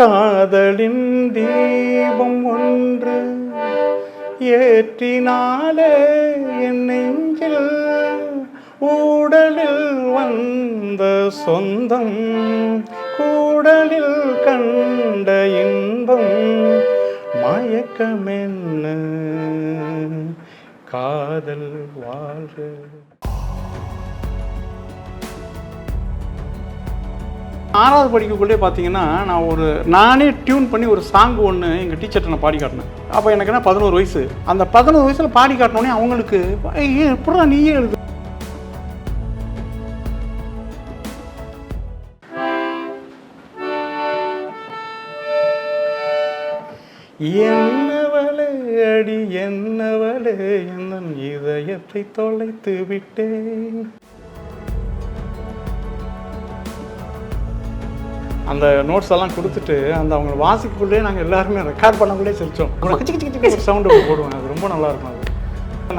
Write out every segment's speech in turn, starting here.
காதலின் தீபம் ஒன்று ஏற்றினாலே என் நெஞ்சில் ஊடலில் வந்த சொந்தம் கூடலில் கண்ட இன்பம் மயக்கமென்ன? காதல் வாழ்க. ஆறாவது படிக்கக்குள்ளே பார்த்தீங்கன்னா நான் ஒரு நானே டியூன் பண்ணி ஒரு சாங் ஒன்று எங்கள் டீச்சர்கிட்ட நான் பாடி காட்டினேன். அப்போ எனக்கு என்ன பதினோரு வயசு. அந்த பதினோரு வயசில் பாடி காட்டினோடனே அவங்களுக்கு ஏன் எப்படா நீயே எழுது? என்னவளே அடி என்னவளே என் இதயத்தை தொலைத்து விட்டேன். அந்த நோட்ஸ் எல்லாம் கொடுத்துட்டு அந்த அவங்க வாசிக்குள்ளே நாங்கள் எல்லாருமே ரெக்கார்ட் பண்ணக்குள்ளே கிச்சு ஒரு சவுண்டு போடுவேன். அது ரொம்ப நல்லா இருக்கும் அது.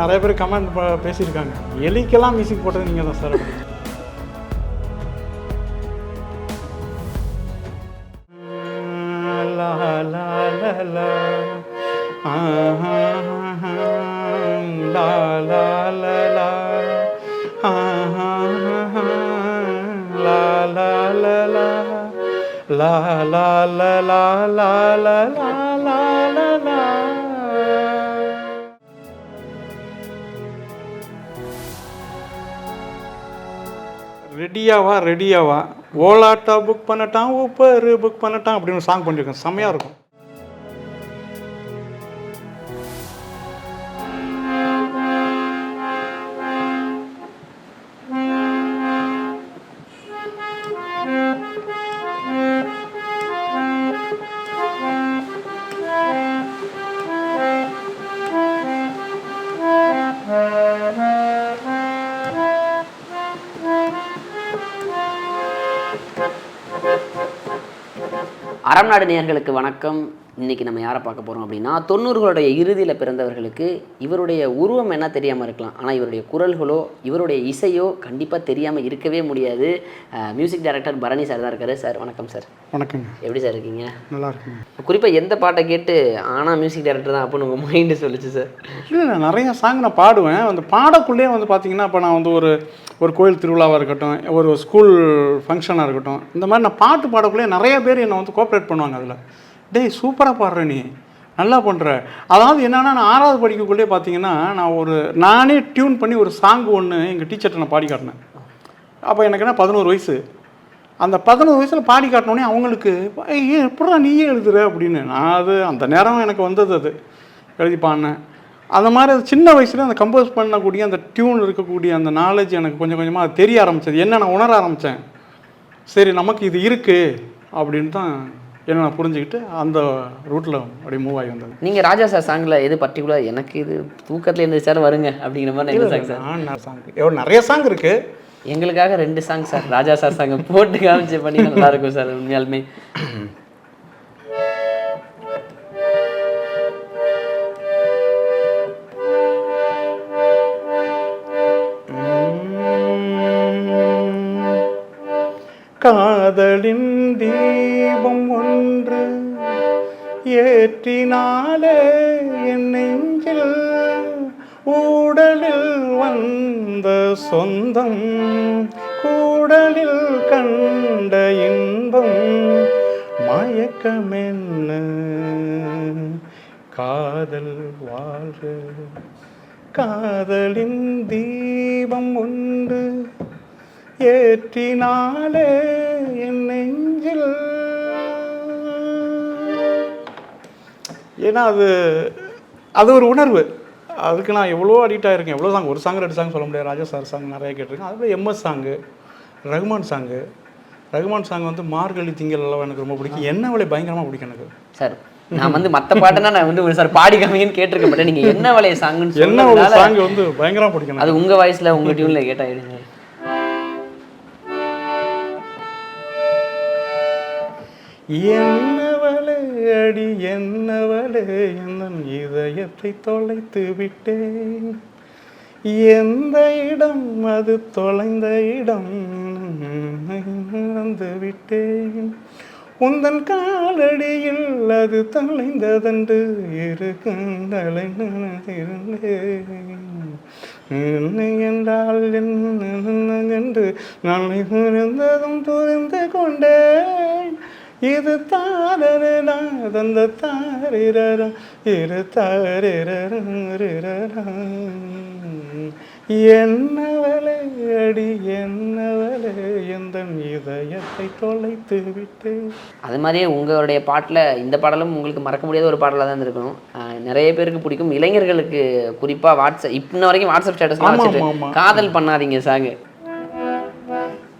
நிறைய பேர் கமெண்ட் பேசியிருக்காங்க. எலிக்கெல்லாம் மியூசிக் போட்டது நீங்கள் தான் சார் அப்படி. ரெடியாவா ரெடியாவா ஓலாட்டா புக் பண்ணட்டான் ஊப்பர் புக் பண்ணட்டான் அப்படின்னு சாங் பண்ணியிருக்கேன் செம்மையாக இருக்கும். அறம் நாடு நேயர்களுக்கு வணக்கம். இன்னைக்கு நம்ம யாரை பார்க்க போகிறோம் அப்படின்னா தொண்ணூறுகளுடைய இறுதியில் பிறந்தவர்களுக்கு இவருடைய உருவம் என்ன தெரியாமல் இருக்கலாம். ஆனால் இவருடைய குரல்களோ இவருடைய இசையோ கண்டிப்பாக தெரியாமல் இருக்கவே முடியாது. மியூசிக் டைரக்டர் பரணி சார் தான் இருக்காரு. சார் வணக்கம் சார் வணக்கங்க. எப்படி சார் இருக்கீங்க? நல்லா இருக்குங்க. குறிப்பாக எந்த பாட்டை கேட்டு ஆனால் மியூசிக் டைரக்டர் தான் அப்படின்னு உங்கள் மைண்டு சொல்லுச்சு சார் இல்லை நான் நிறைய சாங் நான் பாடுவேன். அந்த பாடக்குள்ளேயே வந்து பார்த்தீங்கன்னா இப்போ நான் வந்து ஒரு ஒரு கோயில் திருவிழாவாக இருக்கட்டும் ஒரு ஸ்கூல் ஃபங்க்ஷனாக இருக்கட்டும் இந்த மாதிரி நான் பாட்டு பாடக்குள்ளேயே நிறைய பேர் என்னை வந்து கோஆப்ரேட் பண்ணுவாங்க அதில். டேய் சூப்பராக பாடுற நீ. நல்லா பண்ணுற அதாவது என்னென்னா நான் ஆறாவது படிக்கக்குள்ளே பார்த்தீங்கன்னா நான் ஒரு நானே டியூன் பண்ணி ஒரு சாங் ஒன்று எங்கள் டீச்சர்கிட்ட நான் பாடி காட்டினேன். அப்போ எனக்கு என்ன பதினோரு வயசு. அந்த பதினோரு வயசில் பாடி காட்டினோடனே அவங்களுக்கு ஏன் எப்படா நீயே எழுதுற? அப்படின்னு. நான் அது அந்த நேரம் எனக்கு வந்தது அது. எழுதி பாடினேன். அந்த மாதிரி அது சின்ன வயசில் அந்த கம்போஸ் பண்ணக்கூடிய அந்த டியூன் இருக்கக்கூடிய அந்த நாலேஜ் எனக்கு கொஞ்சம் கொஞ்சமாக அது தெரிய ஆரம்பித்தது என்ன நான் உணர ஆரம்பித்தேன் சரி நமக்கு இது இருக்குது அப்படின்னு தான் என்ன நான் புரிஞ்சுக்கிட்டு அந்த ரூட்டில் அப்படியே மூவ் ஆகி வந்தது. நீங்கள் ராஜா சார் சாங்கில் எது பர்டிகுலர் எனக்கு இது தூக்கத்தில் இருந்து சார் வருங்க அப்படிங்கிற மாதிரி எந்த சாங் சார் நான் சாங் எவ்வளோ நிறைய சாங் இருக்குது எங்களுக்காக ரெண்டு song sir Raja sir song போட்டு காமிச்சு பண்ணி நல்லா இருக்கும் சார் உண்மையாலுமே. காதலின் தீபம் ஒன்று ஏற்றினாலே என் நெஞ்சில் ஊடலில் வந்த சொந்தம் கூடலில் கண்ட இன்பம் மயக்கமென்ன? காதல் வாழ்க. காதலின் தீபம் உண்டு ஏற்றினாலே என் நெஞ்சில். ஏன்னா அது அது ஒரு உணர்வு. அதுக்கு நான் எவ்வளோ அடிக்ட் ஆகிருக்கேன் எவ்வளோ சாங் ஒரு சாங் ரெண்டு சாங் சொல்ல முடியாது. ராஜா சார் சாங் நிறைய கேட்டிருக்கேன். அதுவே MS song Rahman song Rahman song வந்து மார்கழி திங்கள் எல்லாம் எனக்கு ரொம்ப பிடிக்கும். என்ன விலை பயங்கரமாக பிடிக்கும் எனக்கு. சார் நான் வந்து மத்த பாட்டுனா நான் வந்து சார் பாடி காமிங்கன்னு கேட்டிருக்க மாட்டேன் நீங்க என்ன வலைய சாங்குன்னு என்ன சாங் வந்து பயங்கரமாக பிடிக்கும். அது உங்க வாய்ஸ்ல உங்க டியூன்ல கேட்டாயிடுங்க என்னவளே அடி என்னவளே என் இதயத்தை தொலைத்து விட்டேன். எந்த இடம் அது தொலைந்த இடம்? நடந்து விட்டேன். உந்தன் காலடியில் அது தொலைந்ததன்று இருக்கும் தலை என்றால் என்ன என்று நாளை புரிந்ததும் புரிந்து கொண்டேன். இது தாரரா தந்த தாரிரரா இரு தாரிரரா என்னவளே அடி என்னவளே எந்த இதயத்தை தொலைத்து விட்டு. அது மாதிரியே உங்களுடைய பாட்டில் இந்த பாடலும் உங்களுக்கு மறக்க முடியாத ஒரு பாடலாக தான் இருக்கணும் நிறைய பேருக்கு பிடிக்கும். இளைஞர்களுக்கு குறிப்பாக வாட்ஸ்அப் இன்ன வரைக்கும் வாட்ஸ்அப் ஆமா. காதல் பண்ணாதீங்க சாங்கு.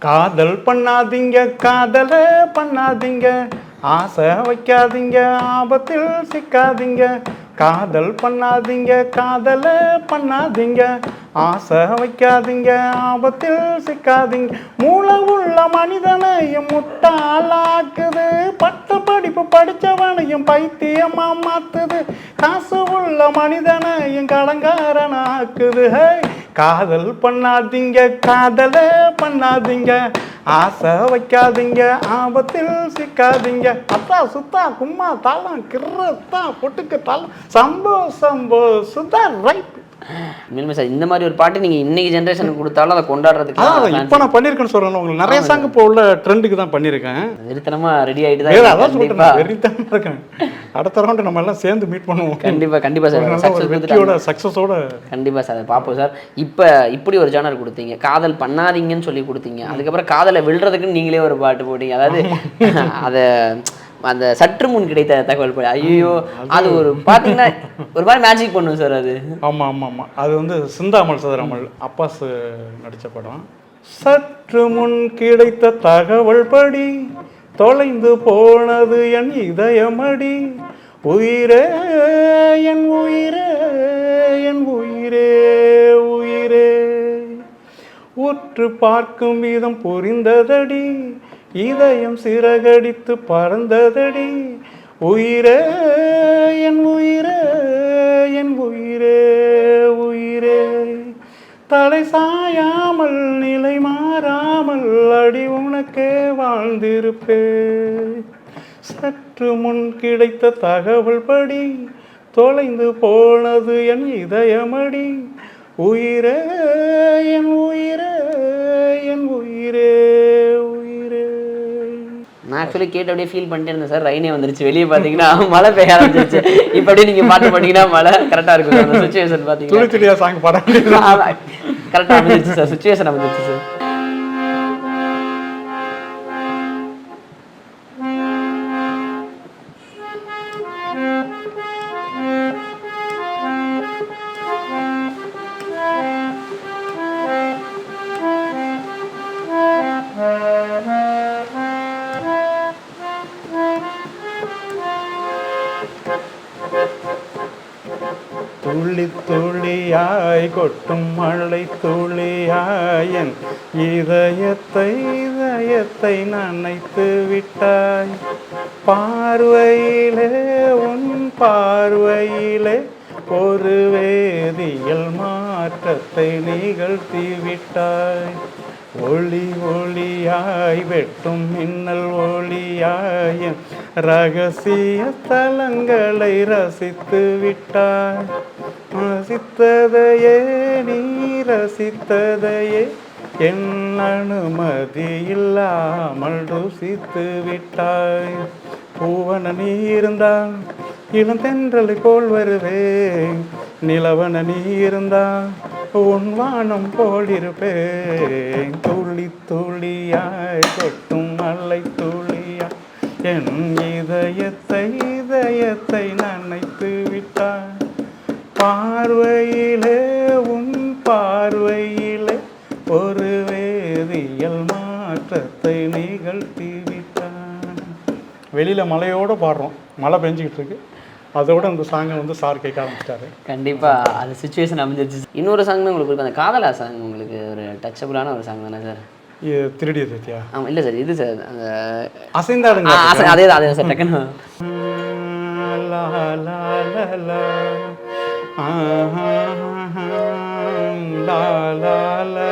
காதல் பண்ணாதீங்க காதல பண்ணாதீங்க. ஆசை வைக்காதீங்க ஆபத்தில் சிக்காதீங்க. காதல் பண்ணாதீங்க காதல பண்ணாதீங்க. ஆசை வைக்காதீங்க ஆபத்தில் சிக்காதீங்க. மூளை உள்ள மனிதனையும் முட்டாளாக்குது. பட்ட படிப்பு படிச்சவனையும் பைத்தியமா மாத்துது. காசு உள்ள மனிதனையும் கடங்காரனாக்குது. ஹே காதல் பண்ணாதீங்க காதல பண்ணாதீங்க. ஆசை வைக்காதீங்க ஆபத்தில் சிக்காதீங்க. அத்தா சுத்தா கும்மா தாளம் கிர்ரத்தா பொட்டுக்கு தாளம். சம்போ சம்போ சுதா ரைட். உண்மையிலுமே சார் இந்த மாதிரி ஒரு பாட்டு நீங்கள் இன்னைக்கு ஜென்ரேஷனுக்கு கொடுத்தாலும் அதை கொண்டாடுறதுக்கு அதான் இப்போ நான் பண்ணியிருக்கேன்னு சொல்கிறேன் உங்களுக்கு நிறைய சாங் இப்போ உள்ள ட்ரெண்டுக்கு தான் பண்ணியிருக்கேன் நிறுத்தனமாக ரெடி ஆகிட்டு வேற தான் அதான் சொல்கிறேன் இருக்கேன். அடுத்த ரவுண்டு நம்ம எல்லாம் சேர்ந்து மீட் பண்ணுவோம். கண்டிப்பா கண்டிப்பா சார். வெற்றியோட சக்ஸஸோட கண்டிப்பா சார் அதை பார்ப்போம் சார். இப்போ இப்படி ஒரு ஜானர் கொடுத்தீங்க. காதல் பண்ணாதீங்கன்னு சொல்லி கொடுத்தீங்க. அதுக்கப்புறம் காதலை விழுறதுக்குன்னு நீங்களே ஒரு பாட்டு போட்டீங்க. அதாவது அதை அந்த சற்று முன் கிடைத்த தகவல் படி ஐயோ அது ஒரு பார்த்தீங்கன்னா ஒரு மாதிரி மேஜிக் பண்ணும் சார் அது. ஆமாம் ஆமாம் ஆமாம் அது வந்து சிந்தாமல் சதுராமல் அப்பாஸ் நடித்த படம். சற்று முன் கிடைத்த தகவல் படி தொலைந்து போனது என் இதயமடி. உயிரே என் உயிரே என் உயிரே உயிரே. உற்று பார்க்கும் விதம் புரிந்ததடி இதயம் சிறகடித்து பறந்ததடி. உயிரே என் உயிரே என் உயிரே உயிரே. தலை சாயாமல் நிலை மாறாமல் அடி உனக்கே வாழ்ந்திருப்பே. சற்று முன் கிடைத்த தகவல் படி தொலைந்து போனது என் இதயமடி. உயிரே ஆக்சுவலி கேட்டு அப்படியே ஃபீல் பண்ணிட்டே இருந்தேன். சார் ரெயினே வந்துருச்சு. வெளியே பார்த்தீங்கன்னா மழை பெய்ய ஆரம்பிச்சிருச்சு. இப்போ அப்படியே நீங்கள் பாட்டு பண்ணீங்கன்னா மழை கரெக்டாக இருக்கும். அந்த சுச்சுவேஷன் பார்த்தீங்கன்னா சாங் படம் கரெக்டாக அமைஞ்சிருச்சு சார் சுச்சுவேஷன் அமைஞ்சிருச்சு சார் துள்ளி துள்ளியாய் கொட்டும் மழை துளியாயன் இதயத்தை இதயத்தை நனைத்து விட்டாய். பார்வையிலே உன் பார்வையிலே ஒரு வேதியியல் மாற்றத்தை நிகழ்த்தி விட்டாய். ஒளி ஒளியாய் வெட்டும் மின்னல் ஒளியாய் ரகசிய தலங்களை ரசித்து விட்டாய். ரசித்ததையே நீ ரசித்ததையே என் அனுமதி இல்லாமல் ருசித்து விட்டாய். பூவன நீ இருந்தால் இளம் தென்றலை போல் வருவேன். நிலவன நீ இருந்தா உன் வானம் போலிருப்பேன் துளி துளியாய் கொட்டும் மலை துளியாய் என் இதயத்தை இதயத்தை நனைத்து விட்டாய். பார்வையிலே உன் பார்வையிலே ஒரு வேதியியல் மாற்றத்தை நிகழ்த்தி விட்டான் வெளியில் மழையோடு பாடுறோம். மழை பெஞ்சிக்கிட்டு இருக்கு. அதோட இந்த சாங்கை வந்து சார் கேட்க ஆரம்பிச்சிட்டாரு. கண்டிப்பா. அது சுச்சுவேஷன் அமைஞ்சிருச்சு. இன்னொரு சாங் உங்களுக்கு இருக்கு அந்த காதலா சாங் உங்களுக்கு ஒரு டச்சபிளான ஒரு சாங் தானே சார் இது திருடிய சத்தியா ஆமா இல்ல சார் இது சார் அந்த அசைந்தாடுங்க அதே தான், அதே தான் சார் டக்குன்னு. லா லா லா லா ஆஹா, லா லா லா லா ஆஹா, லா லா லா லா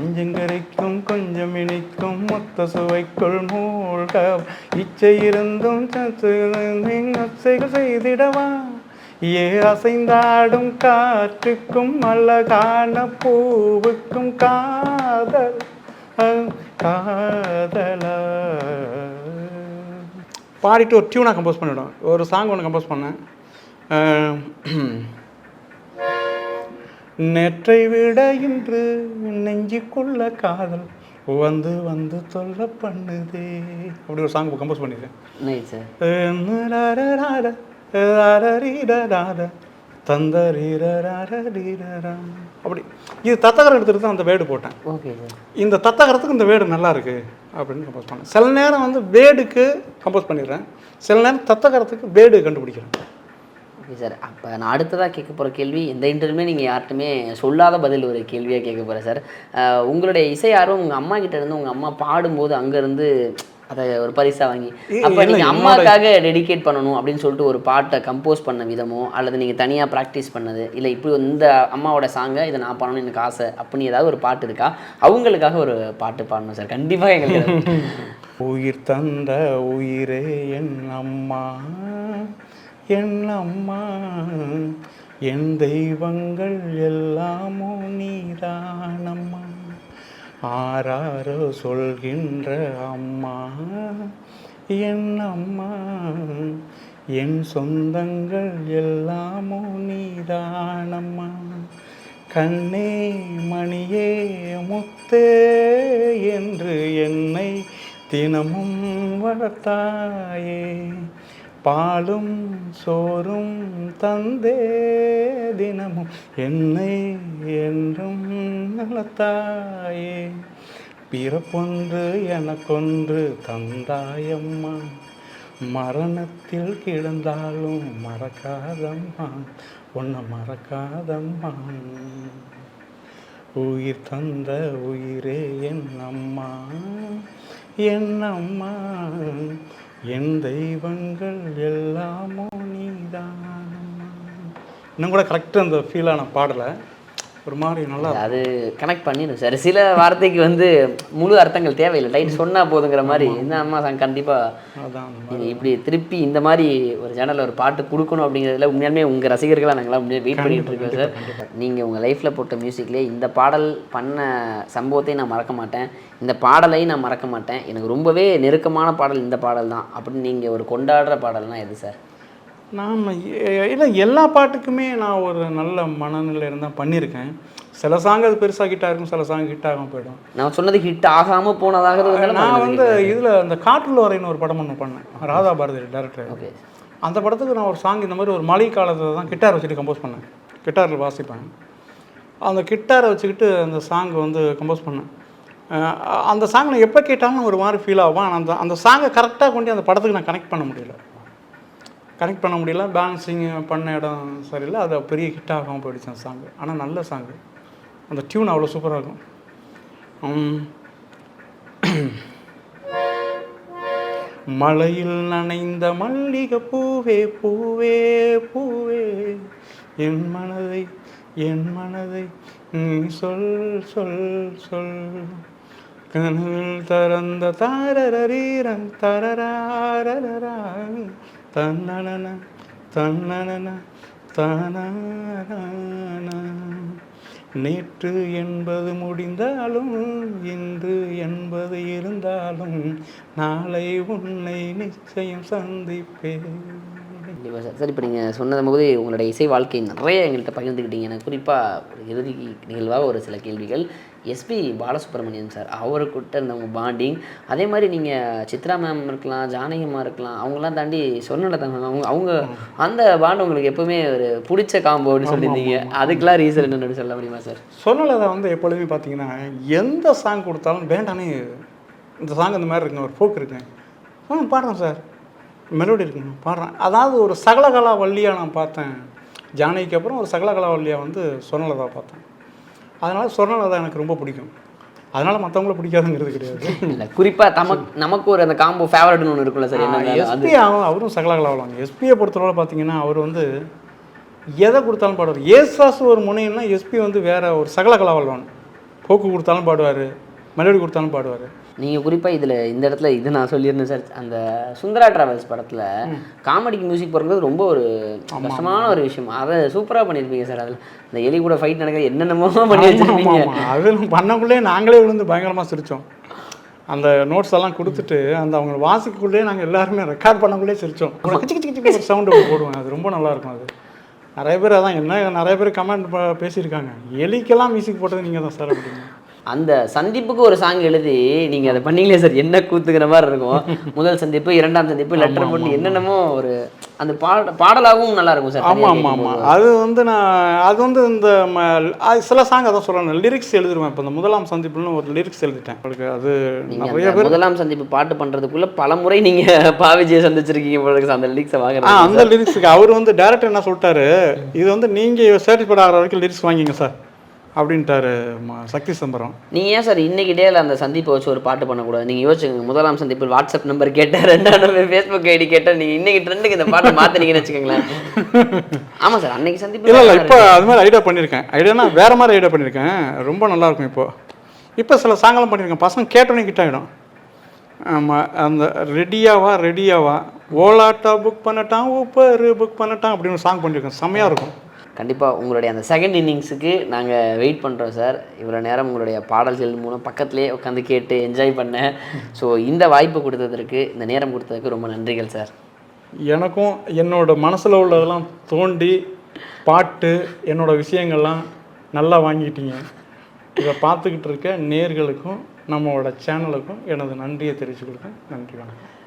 அஞ்சங்கரைக்கும் கொஞ்சம் இணைக்கும் மொத்த சுவைக்குள் மூழ்க இச்சை இருந்தும் அசைகள் செய்திடவா? ஏ அசைந்தாடும் காற்றுக்கும் அழகான பூவுக்கும் காதல் காதலா. பாடிட்டு ஒரு டியூனாக கம்போஸ் பண்ணிவிடும் ஒரு சாங் ஒன்று கம்போஸ் பண்ணேன். நேற்றை விட இன்று நெஞ்சுக்குள்ள காதல் வந்து வந்து தொல்லை பண்ணுதே. அப்படி ஒரு சாங் கம்போஸ் பண்ணியிருக்கேன். Night sir? தந்தரீரரீரரா அப்படி. இது தத்தகரம் எடுத்துட்டு தான் அந்த வேடு போட்டேன். ஓகே இந்த தத்தகரத்துக்கு இந்த வேடு நல்லா இருக்கு அப்படின்னு கம்போஸ் பண்ணேன். சில நேரம் வந்து வேடுக்கு கம்போஸ் பண்ணிடுறேன். சில நேரம் தத்தகரத்துக்கு வேடு கண்டுபிடிக்கிறேன். ஓகே சார் அப்போ நான் அடுத்ததாக கேட்க போகிற கேள்வி இந்த இன்டர்வியூமே நீங்கள் யார்ட்டுமே சொல்லாத பதில் ஒரு கேள்வியாக கேட்க போகிறேன் சார். உங்களுடைய இசை ஆர்வம் உங்கள் அம்மா கிட்ட இருந்து உங்கள் அம்மா பாடும்போது அங்கேருந்து அதை ஒரு பரிசா வாங்கி அப்போ நீங்கள் அம்மாக்காக டெடிகேட் பண்ணணும் அப்படின்னு சொல்லிட்டு ஒரு பாட்டை கம்போஸ் பண்ண விதமோ அல்லது நீங்கள் தனியாக ப்ராக்டிஸ் பண்ணது இல்லை இப்படி இந்த அம்மாவோட சாங்கை இதை நான் பண்ணணும்னு எனக்கு ஆசை அப்படின்னு ஏதாவது ஒரு பாட்டு இருக்கா? அவங்களுக்காக ஒரு பாட்டு பாடணும் சார் கண்டிப்பாக எங்களுக்கு. உயிர் தந்த உயிரே என் அம்மா. என் அம்மா என் தெய்வங்கள் எல்லாமோ நீதானம்மா. ஆராரோ சொல்கின்ற அம்மா என் அம்மா என் சொந்தங்கள் எல்லாமோ நீதானம்மா. கண்ணே மணியே முத்தே என்று என்னை தினமும் வளர்த்தாயே. பாலும் சோறும் தந்தே தினமும் என்னை என்றும் நலத்தாயே. பிறப்பொன்று எனக்கொன்று தந்தாயம்மா. மரணத்தில் கிடந்தாலும் மறக்காதம்மா. உன்னை மறக்காதம்மா. உயிர் தந்த உயிரே என் அம்மா. என் அம்மா. என் தெய்வங்கள் எல்லாமோ நீதானம்மா. இன்னும் கூட கரெக்டாக அந்த ஃபீலான பாடலை. ஒரு மாதிரி நல்லா அது கனெக்ட் பண்ணிடும் சார் சில வார்த்தைக்கு வந்து முழு அர்த்தங்கள் தேவையில்லை. லைட் சொன்னா போதுங்கிற மாதிரி இந்த அம்மா சாங் கண்டிப்பாக இப்படி திருப்பி இந்த மாதிரி ஒரு சேனலில் ஒரு பாட்டு கொடுக்கணும் அப்படிங்கிறதுல உண்மையாலுமே உங்கள் ரசிகர்களாக நாங்களாம் உண்மையாக வெயிட் பண்ணிட்டு இருக்கோம் சார். நீங்கள் உங்கள் லைஃப்பில் போட்ட மியூசிக்லேயே இந்த பாடல் பண்ண சம்பவத்தையும் நான் மறக்க மாட்டேன். இந்த பாடலையும் நான் மறக்க மாட்டேன். எனக்கு ரொம்பவே நெருக்கமான பாடல் இந்த பாடல் தான் அப்படின்னு நீங்கள் ஒரு கொண்டாடுற பாடல்னா எது சார்? நாம் இல்லை எல்லா பாட்டுக்குமே நான் ஒரு நல்ல மனநிலை இருந்தால் பண்ணியிருக்கேன் சில சாங் அது பெருசாக ஹிட் ஆகும் சில சாங் ஹிட் ஆகாம போயிடும். நான் சொன்னது ஹிட் ஆகாமல் போனதாக நான் வந்து இதில் அந்த காற்றில் வரைன்னு ஒரு படம் ஒன்று பண்ணேன். ராதா பாரதி டேரக்டர் அந்த படத்துக்கு நான் ஒரு சாங் இந்த மாதிரி ஒரு மழை காலத்தில் தான் கிட்டார் வச்சுட்டு கம்போஸ் பண்ணேன். கிட்டாரில் வாசிப்பேன். அந்த கிட்டாரை வச்சுக்கிட்டு அந்த சாங் வந்து கம்போஸ் பண்ணேன். அந்த சாங் நான் எப்போ கேட்டாலும் ஒரு மாதிரி ஃபீல் ஆகும். அந்த அந்த சாங்கை கரெக்டாக கொண்டு அந்த படத்துக்கு நான் கனெக்ட் பண்ண முடியல. கனெக்ட் பண்ண முடியல பேலன்சிங் பண்ண இடம் சரியில்லை அது பெரிய ஹிட் ஆகாமல் போயிடுச்சு அந்த சாங்கு ஆனால் நல்ல சாங்கு அந்த டியூன் அவ்வளோ சூப்பராக இருக்கும். மழையில் நனைந்த மல்லிகை பூவே பூவே பூவே. என் மனதை என் மனதை நீ சொல் சொல் சொல். கனவில் தரந்த தாரரீரம் தரராரரா தன்னன தன்னன. தானானா நேற்று என்பது முடிந்தாலும் இன்று என்பது இருந்தாலும் நாளை உன்னை நிச்சயம் சந்திப்பேன். கண்டிப்பாக சார். சார் இப்போ நீங்கள் சொன்னது போது உங்களுடைய இசை வாழ்க்கை நிறைய எங்கள்கிட்ட பகிர்ந்துக்கிட்டீங்க. எனக்கு குறிப்பாக ஒரு இறுதி நிகழ்வாக ஒரு சில கேள்விகள். SP Balasubrahmanyam sir. அவருக்கிட்ட இருந்தவங்க பாண்டிங் அதே மாதிரி நீங்கள் சித்ரா மேம் இருக்கலாம் ஜானகிமா இருக்கலாம் அவங்களாம் தாண்டி சொன்னல தாங்க அவங்க அவங்க அந்த பாண்ட் உங்களுக்கு எப்பவுமே ஒரு பிடிச்ச காம்போன்னு சொல்லியிருந்தீங்க அதுக்கெல்லாம் ரீசன் என்னன்னு சொல்ல முடியுமா சார் சொன்னலதை வந்து எப்பொழுதுமே பார்த்தீங்கன்னா எந்த சாங் கொடுத்தாலும் வேண்டானே இந்த சாங் இந்த மாதிரி இருக்குங்க ஒரு ஃபோக் இருக்குங்க பாடுறேன் சார் மெலோடி இருக்குங்க பாடுறேன். அதாவது ஒரு சகலகலா வள்ளியாக நான் பார்த்தேன். ஜானகிக்கு அப்புறம் ஒரு சகலகலா வள்ளியாக வந்து சொர்ணலதா பார்த்தேன். அதனால் சொர்ணலதா எனக்கு ரொம்ப பிடிக்கும். அதனால் மற்றவங்கள பிடிக்காதுங்கிறது கிடையாது. இல்ல குறிப்பா தமக்கு நமக்கு ஒரு அந்த காம்போ ஃபேவரட்னு ஒன்று இருக்குல்ல சார் என்ன எஸ்பி அவன் அவரும் சகலகலா வாழ்வாங்க எஸ்பியை பொறுத்தவரை பார்த்தீங்கன்னா அவர் வந்து எதை கொடுத்தாலும் பாடுவார். ஏசாஸ் ஒரு முனைன்னா எஸ்பி வந்து வேற ஒரு சகலகலா வாழ்வான் போக்கு கொடுத்தாலும் பாடுவார். மெலோடி கொடுத்தாலும் பாடுவார். நீங்க குறிப்பா இதுல இந்த இடத்துல இது நான் சொல்லியிருந்தேன் சார். அந்த சுந்தரா டிராவல்ஸ் படத்துல காமெடிக்கு மியூசிக் போடுறது ரொம்ப ஒரு கஷ்டமான ஒரு விஷயம். அதை சூப்பரா பண்ணியிருப்பீங்க சார் அதுல. இந்த எலி கூட ஃபைட் நடக்கிற என்னென்னமோ பண்ணி வச்சிருப்பீங்க. அதில் பண்ணக்குள்ளே நாங்களே விழுந்து பயங்கரமாக சிரித்தோம் அந்த நோட்ஸ் எல்லாம் கொடுத்துட்டு அந்த அவங்க வாசிக்குள்ளே நாங்கள் எல்லாருமே ரெக்கார்ட் பண்ணக்குள்ளே சிரித்தோம் ஒரு சவுண்டு போடுவேன். அது ரொம்ப நல்லா இருக்கும் அது. நிறைய பேர் அதான் என்ன நிறைய பேர் கமெண்ட் பேசியிருக்காங்க. எலிக்கெல்லாம் மியூசிக் போட்டது நீங்கள் தான் சார் அப்படிங்க. அந்த சந்திப்புக்கு ஒரு சாங் எழுதி நீங்க அதை பண்ணீங்களே சார் என்ன கூத்துக்கிற மாதிரி இருக்கும்? முதல் சந்திப்பு இரண்டாம் சந்திப்பு லெட்டர் போட்டு என்னென்னமோ ஒரு அந்த பாட பாடலாகவும் நல்லா இருக்கும் சார் ஆமாம் ஆமாம் ஆமாம் அது வந்து நான் அது வந்து இந்த சில சாங் அதான் சொல்கிறேன் லிரிக்ஸ் எழுதிருவேன். இப்போ இந்த முதலாம் சந்திப்புன்னு ஒரு லிரிக்ஸ் எழுதிட்டேன். உங்களுக்கு அது நிறைய அந்த முதலாம் சந்திப்பு பாட்டு பண்றதுக்குள்ள பல முறை நீங்க பாவிஜியை சந்திச்சிருக்கீங்க போல அந்த லிரிக்ஸை ஆ வாங்குறது அந்த லிரிக்ஸுக்கு அவர் வந்து டேரக்டர் என்ன சொல்லிட்டாரு? இது வந்து நீங்கள் சாட்டிஸ்ஃபைட் ஆகிற வரைக்கும் லிரிக்ஸ் வாங்கிங்க சார் அப்படின்ட்டாரு ம- சக்தி சம்பரம். நீங்க ஏன் சார் இன்னைக்கு டேல அந்த சந்திப்பை வச்சு ஒரு பாட்டு பண்ணக்கூடாது நீங்க யோசிச்சுங்க முதலாம் சந்திப்பில் வாட்ஸ்அப் நம்பர் கேட்டேன் ரெண்டாம் நம்பர் ஃபேஸ்புக் ஐடி கேட்டேன் நீங்க இன்னைக்கு ட்ரெண்டுக்கு இந்த பாட்டை மாத்தினீங்கன்னு வச்சுக்கோங்களேன். ஆமா சார் அன்னைக்கு சந்திப்பு இல்லை இல்லை இப்போ அது மாதிரி ஐடியா பண்ணியிருக்கேன் ஐடியானா வேற மாதிரி ஐடியா பண்ணியிருக்கேன் ரொம்ப நல்லா இருக்கும் இப்போ. இப்போ சில சாங்கெல்லாம் பண்ணியிருக்கேன் பசங்க கேட்டோன்னே கிட்ட ஆகிடும் ஆமாம் அந்த ரெடியாவா ரெடியாவா ஓலாட்டா புக் பண்ணட்டான் ஊப்பர் புக் பண்ணட்டான் அப்படின்னு ஒரு சாங் பண்ணியிருக்கேன் செம்மையாக இருக்கும். கண்டிப்பாக உங்களுடைய அந்த செகண்ட் இன்னிங்ஸுக்கு நாங்கள் வெயிட் பண்ணுறோம் சார் இவ்வளோ நேரம் உங்களுடைய பாடல்கள் மூலம் பக்கத்துலேயே உட்காந்து கேட்டு என்ஜாய் பண்ணேன் ஸோ இந்த வாய்ப்பு கொடுத்ததற்கு இந்த நேரம் கொடுத்ததுக்கு ரொம்ப நன்றிகள் சார் எனக்கும் என்னோட மனசில் உள்ளதெல்லாம் தோண்டி பாட்டு என்னோட விஷயங்கள்லாம் நல்லா வாங்கிட்டீங்க. இதை பார்த்துக்கிட்டு இருக்க நேர்களுக்கும் நம்மளோட சேனலுக்கும் எனது நன்றியை தெரிவிச்சுக்கிறேன் நன்றி வணக்கம்.